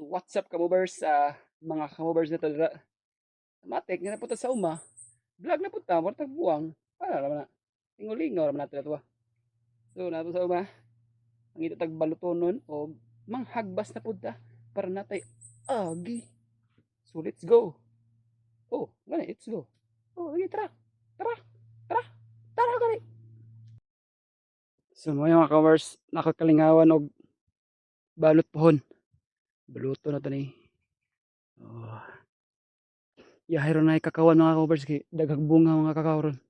What's up kamubers? Uh, mga kamubers na dira. Matik nga napunta sa uma. Vlog na punta. Wala buwang. Para naman na. Tingulingaw naman natin na to. ah. So nato sa uma. Ang ito tagbalutonon o manghagbas na punta. Para natay agi. So let's go. Oh, gani, let's go. Oh, okay, tara. Tara. Tara. Tara, gani. So mga kamubers, nakakalingawan og balot pohon. Baluto na to ni. Oh. Yahiro na kakawan mga covers kay daghang bunga mga kakawron.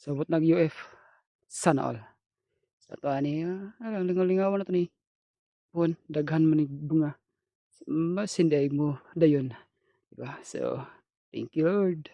Sabot nag UF. Sana all. Sa to ani ah, alang lingaw-lingawan na to ni. Pon daghan man bunga. Masinday mo dayon. Diba? So, thank you Lord.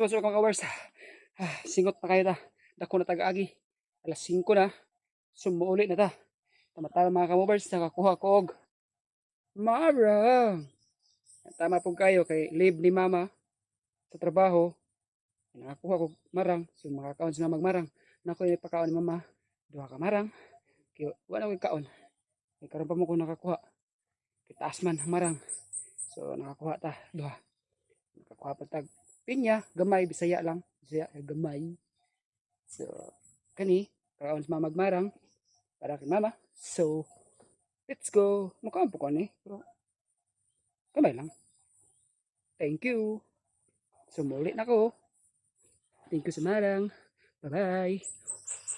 So, so mga kawars, ah, singot na kayo ta. Dako na taga-agi. Alas 5 na. Sumuuli na ta. Tama-tama mga kamubers, nakakuha ko og marang. Tama po kayo kay leave ni mama sa trabaho. Nakakuha ko marang. So makakaon sila magmarang. Nako yung pakaon ni mama. Duha ka marang. Kaya wala ko kaon. Kaya karon pa mo ko nakakuha. Kay taas man ang marang. So nakakuha ta. Duha. Nakakuha pa tag pinya. Gamay. Bisaya lang. Bisaya. Gamay. So kani. Kaon sa mama magmarang. Para kay mama. So let's go. Mukhaan po ko ni. Pero kamay lang. Thank you. Sumuli na ko. Thank you sa marang. Bye-bye.